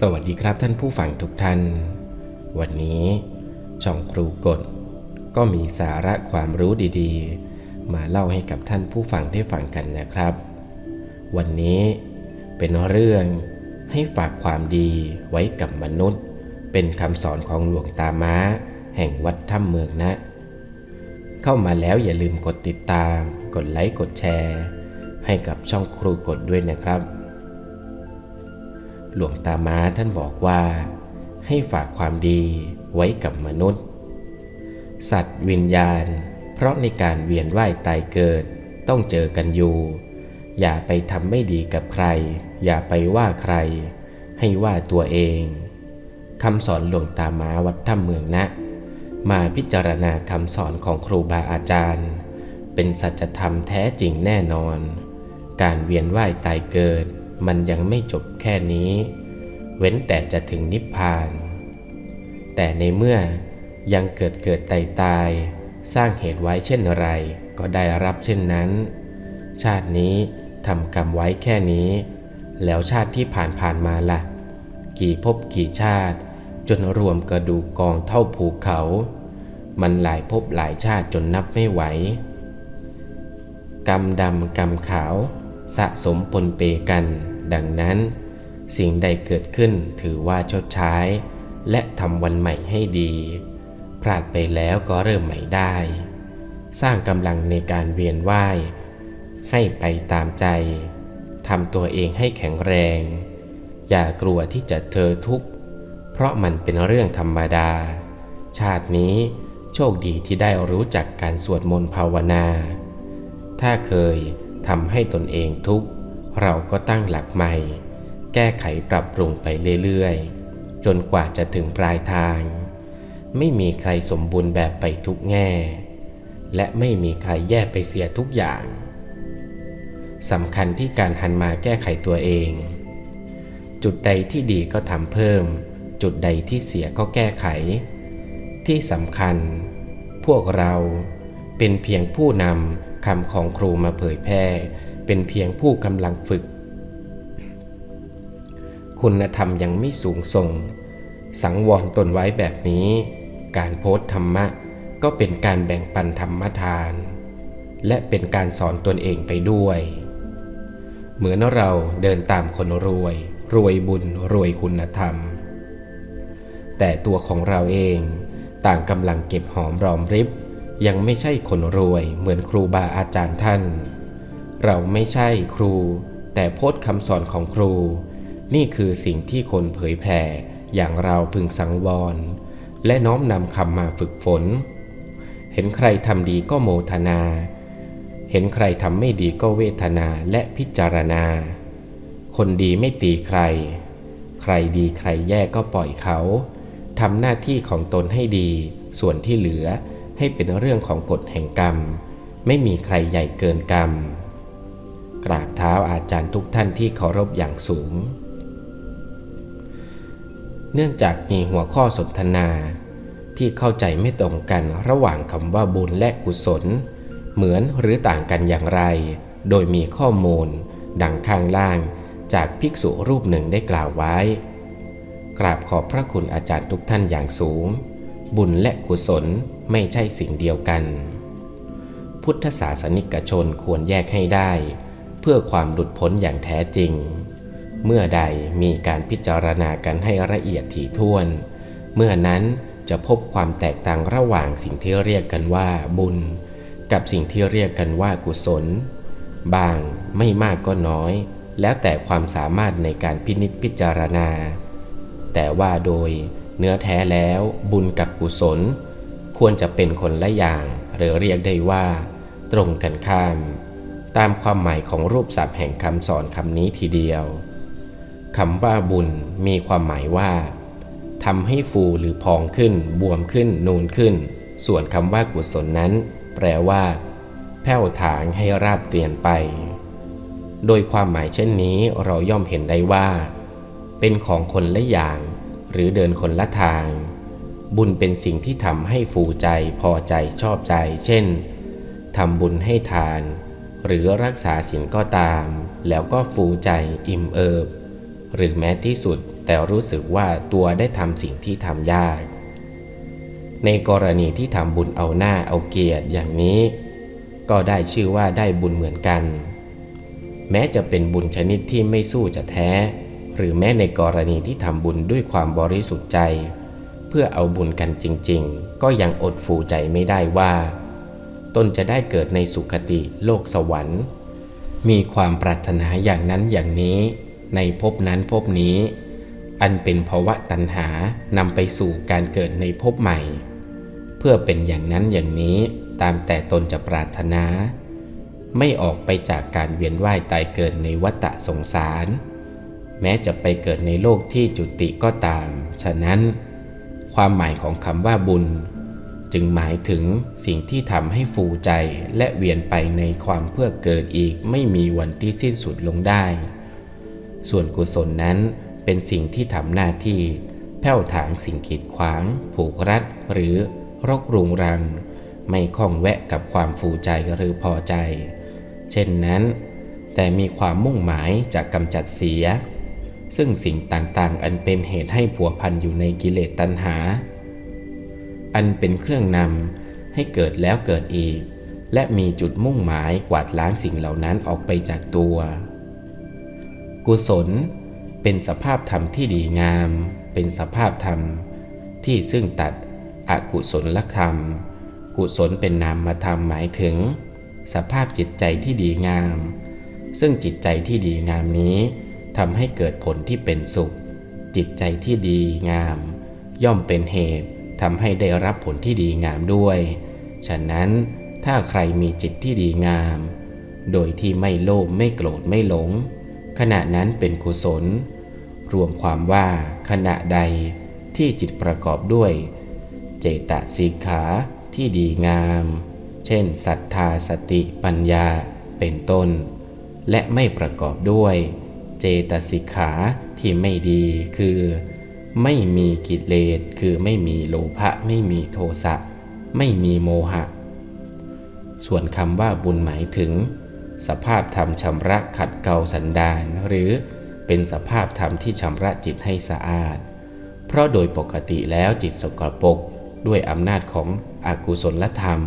สวัสดีครับท่านผู้ฟังทุกท่าน วันนี้ช่องครูกฎก็มีสาระความรู้ดีๆ มาเล่าให้กับท่านผู้ฟังได้ฟังกันนะครับ วันนี้เป็นเรื่องให้ฝากความดีไว้กับมนุษย์ เป็นคำสอนของหลวงตาม้า แห่งวัดถ้ำเมืองนะ เข้ามาแล้วอย่าลืมกดติดตาม กดไลค์กดแชร์ ให้กับช่องครูกฎด้วยนะครับ หลวงตาม้าท่านบอกว่า ให้ฝากความดีไว้กับมนุษย์ สัตว์วิญญาณ เพราะในการเวียนว่ายตายเกิดต้องเจอกันอยู่ อย่าไปทำไม่ดีกับใคร อย่าไปว่าใคร ให้ว่าตัวเองคำสอนหลวงตาม้าวัดถ้ำเมืองนะ มาพิจารณาคำสอนของครูบาอาจารย์ เป็นสัจธรรมแท้จริงแน่นอน การเวียนว่ายตายเกิด มันยังไม่จบแค่นี้ เว้นแต่จะถึงนิพพาน แต่ในเมื่อยังเกิดเกิดตายตาย สร้างเหตุไว้เช่นไรก็ได้รับเช่นนั้น ชาตินี้ทำกรรมไว้แค่นี้ แล้วชาติที่ผ่านผ่านมาละ่ะ กี่ภพกี่ชาติ จนรวมกระดูกกองเท่าภูเขา มันหลายภพหลายชาติจนนับไม่ไหว กรรมดำกรรมขาว สะสมปนเปกัน ดังนั้น สิ่งใดเกิดขึ้นถือว่าชดใช้ และทำวันใหม่ให้ดี พลาดไปแล้วก็เริ่มใหม่ได้ สร้างกำลังในการเวียนว่ายให้ไปตามใจทำตัวเองให้แข็งแรง อย่ากลัวที่จะเธอทุกข์เพราะมันเป็นเรื่องธรรมดา ชาตินี้โชคดีที่ได้รู้จักการสวดมนต์ภาวนา ถ้าเคย ทำให้ตนเองทุกข์ เราก็ตั้งหลักใหม่ แก้ไขปรับปรุงไปเรื่อยๆ จนกว่าจะถึงปลายทาง ไม่มีใครสมบูรณ์แบบไปทุกแง่ และไม่มีใครแย่ไปเสียทุกอย่างสำคัญที่การหันมาแก้ไขตัวเอง จุดใดที่ดีก็ทำเพิ่ม จุดใดที่เสียก็แก้ไข ที่สำคัญ พวกเราเป็นเพียงผู้นำ คำของครูมาเผยแพร่ เป็นเพียงผู้กำลังฝึก คุณธรรมยังไม่สูงส่ง สังวรตนไว้แบบนี้ การโพสธรรมะก็เป็นการแบ่งปันธรรมทาน และเป็นการสอนตนเองไปด้วย เหมือนเราเดินตามคนรวย รวยบุญรวยคุณธรรม แต่ตัวของเราเองต่างกำลังเก็บหอมรอมริบ ยังไม่ใช่คนรวยเหมือนครูบาอาจารย์ท่าน เราไม่ใช่ครู แต่โพสต์คำสอนของครู นี่คือสิ่งที่คนเผยแผ่อย่างเราพึงสังวร และน้อมนำคำมาฝึกฝน เห็นใครทำดีก็โมทนา เห็นใครทำไม่ดีก็เวทนาและพิจารณา คนดีไม่ตีใคร ใครดีใครแย่ก็ปล่อยเขาทำหน้าที่ของตนให้ดี ส่วนที่เหลือ ให้เป็นเรื่องของกฎแห่งกรรม ไม่มีใครใหญ่เกินกรรม กราบเท้าอาจารย์ทุกท่านที่เคารพอย่างสูง เนื่องจากมีหัวข้อสนทนาที่เข้าใจไม่ตรงกันระหว่างคำว่าบุญและกุศล เหมือนหรือต่างกันอย่างไร โดยมีข้อมูล ดังข้างล่างจากภิกษุรูปหนึ่งได้กล่าวไว้ กราบขอบพระคุณอาจารย์ทุกท่านอย่างสูง บุญและกุศล ไม่ใช่สิ่งเดียวกัน พุทธศาสนิกชนควรแยกให้ได้ เพื่อความหลุดพ้นอย่างแท้จริง เมื่อใดมีการพิจารณากันให้ละเอียดถี่ถ้วน เมื่อนั้นจะพบความแตกต่างระหว่างสิ่งที่เรียกกันว่าบุญ กับสิ่งที่เรียกกันว่ากุศล บางไม่มากก็น้อย แล้วแต่ความสามารถในการพินิจพิจารณา แต่ว่าโดยเนื้อแท้แล้วบุญกับกุศล ควรจะเป็นคนละอย่าง หรือเรียกได้ว่า ตรงกันข้าม ตามความหมายของรูปศัพท์แห่งคำสอนคำนี้ทีเดียวคำว่าบุญมีความหมายว่าทำให้ฟูหรือพองขึ้น บวมขึ้น นูนขึ้น ส่วนคำว่ากุศลนั้น แปลว่า แผ้วถางให้ราบเตียนไป โดยความหมายเช่นนี้เราย่อมเห็นได้ว่า เป็นของคนละอย่าง หรือเดินคนละทาง บุญเป็นสิ่งที่ทำให้ฟูใจพอใจชอบใจ เช่นทำบุญให้ทาน หรือรักษาศีลก็ตาม แล้วก็ฟูใจอิ่มเอิบ หรือแม้ที่สุดแต่รู้สึกว่าตัวได้ทำสิ่งที่ทำยาก ในกรณีที่ทำบุญเอาหน้าเอาเกียรติอย่างนี้ ก็ได้ชื่อว่าได้บุญเหมือนกัน แม้จะเป็นบุญชนิดที่ไม่สู้จะแท้ หรือแม้ในกรณีที่ทำบุญด้วยความบริสุทธิ์ใจ เพื่อเอาบุญกันจริงๆ ก็ยังอดฟูใจไม่ได้ว่าตนจะได้เกิดในสุคติโลกสวรรค์ มีความปรารถนาอย่างนั้นอย่างนี้ในภพนั้นภพนี้ อันเป็นภาวะตัณหานำไปสู่การเกิดในภพใหม่ เพื่อเป็นอย่างนั้นอย่างนี้ตามแต่ตนจะปรารถนา ไม่ออกไปจากการเวียนว่ายตายเกิดในวัฏสงสาร แม้จะไปเกิดในโลกที่จุติก็ตาม ฉะนั้น ความหมายของคำว่าบุญ จึงหมายถึงสิ่งที่ทำให้ฟูใจและเวียนไปในความเพื่อเกิดอีกไม่มีวันที่สิ้นสุดลงได้ ส่วนกุศลนั้นเป็นสิ่งที่ทำหน้าที่แผ่วถางสิ่งกีดขวาง ผูกรัด หรือรกรุงรัง ไม่คล้องแวะกับความฟูใจหรือพอใจ เช่นนั้น แต่มีความมุ่งหมายจะกำจัดเสีย ซึ่งสิ่งต่างๆ อันเป็นเหตุให้ผัวพันอยู่ในกิเลสตัณหา อันเป็นเครื่องนำให้เกิดแล้วเกิดอีก และมีจุดมุ่งหมายกวาดล้างสิ่งเหล่านั้นออกไปจากตัว กุศลเป็นสภาพธรรมที่ดีงาม เป็นสภาพธรรม ที่ซึ่งตัดอกุศลธรรม กุศลเป็นนามธรรมหมายถึง สภาพจิตใจที่ดีงาม ซึ่งจิตใจที่ดีงามนี้ ทำให้เกิดผลที่เป็นสุข จิตใจที่ดีงาม ย่อมเป็นเหตุทำให้ได้รับผลที่ดีงามด้วย ฉะนั้นถ้าใครมีจิตที่ดีงาม โดยที่ไม่โลภไม่โกรธไม่หลง ขณะนั้นเป็นกุศล รวมความว่าขณะใดที่จิตประกอบด้วย เจตสิกขาที่ดีงาม เช่นศรัทธาสติปัญญาเป็นต้น และไม่ประกอบด้วย เจตสิกขาที่ไม่ดีคือ ไม่มีกิเลสคือไม่มีโลภะไม่มีโทสะไม่มีโมหะ ส่วนคำว่าบุญหมายถึง สภาพธรรมชำระขัดเกลาสันดานหรือเป็นสภาพธรรมที่ชำระจิตให้สะอาด เพราะโดยปกติแล้วจิตสกปรกด้วยอำนาจของอกุศลธรรม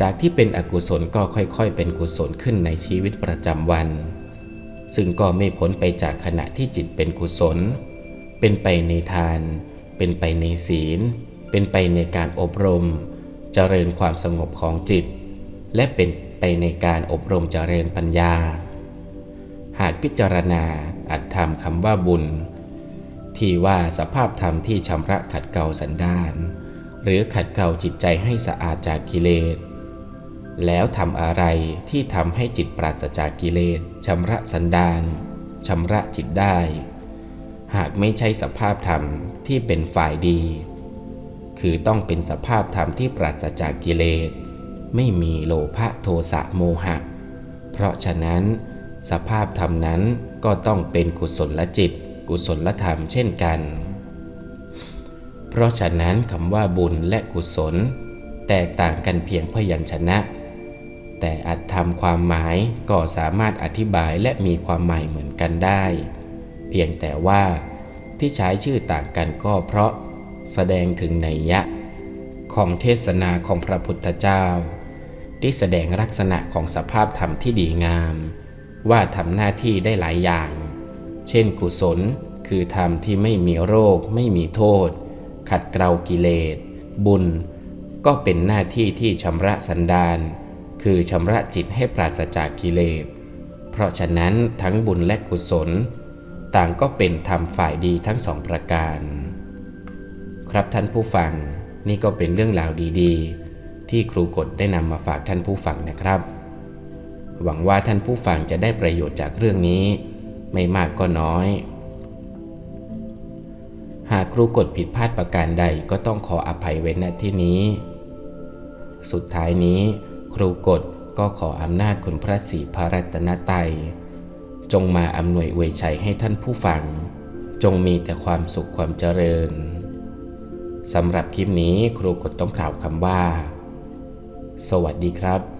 จากที่เป็นอกุศลก็ค่อยๆ เป็นกุศลขึ้นในชีวิตประจำวัน ซึ่งก็ไม่พ้นไปจากขณะที่จิตเป็นกุศล เป็นไปในทาน เป็นไปในศีล เป็นไปในการอบรม เจริญความสงบของจิต และเป็นไปในการอบรมเจริญปัญญา หากพิจารณาอัตธรรมคำว่าบุญ ที่ว่าสภาพธรรมที่ชำระขัดเกลาสันดานหรือขัดเกลาจิตใจให้สะอาดจากกิเลส แล้วทำอะไรที่ทำให้จิตปราศจากกิเลสชำระสันดานชำระจิตได้ หากไม่ใช่สภาพธรรมที่เป็นฝ่ายดี คือต้องเป็นสภาพธรรมที่ปราศจากกิเลสไม่มีโลภะโทสะโมหะ เพราะฉะนั้น สภาพธรรมนั้นก็ต้องเป็นกุศลจิต กุศลธรรมเช่นกัน เพราะฉะนั้นคำว่าบุญและกุศล แตกต่างกันเพียงพยัญชนะ แต่อัตธรรมความหมายก็สามารถอธิบายและมีความหมายเหมือนกันได้ เพียงแต่ว่าที่ใช้ชื่อต่างกันก็เพราะแสดงถึงนัยยะ ของเทศนาของพระพุทธเจ้า ที่แสดงลักษณะของสภาพธรรมที่ดีงาม ว่าทำหน้าที่ได้หลายอย่าง เช่นกุศลคือธรรมที่ไม่มีโรค ไม่มีโทษ ขัดเกลากิเลส บุญ ก็เป็นหน้าที่ที่ชำระสันดาน คือชำระจิตให้ปราศจากกิเลส เพราะฉะนั้นทั้งบุญและกุศล ต่างก็เป็นธรรมฝ่ายดีทั้งสองประการ ครับท่านผู้ฟังนี่ก็เป็นเรื่องราวดีๆ ที่ครูกฎได้นำมาฝากท่านผู้ฟังนะครับ หวังว่าท่านผู้ฟังจะได้ประโยชน์จากเรื่องนี้ ไม่มากก็น้อย หากครูกฎผิดพลาดประการใดก็ต้องขออภัยไว้ณที่นี้ สุดท้ายนี้ ครูกฎก็ขออำนาจคุณพระศรีพระรัตนตรัยจงมาอำนวยอวยชัยให้ท่านผู้ฟัง จงมีแต่ความสุขความเจริญสำหรับคลิปนี้ครูกฎต้องกล่าวคำว่า สวัสดีครับ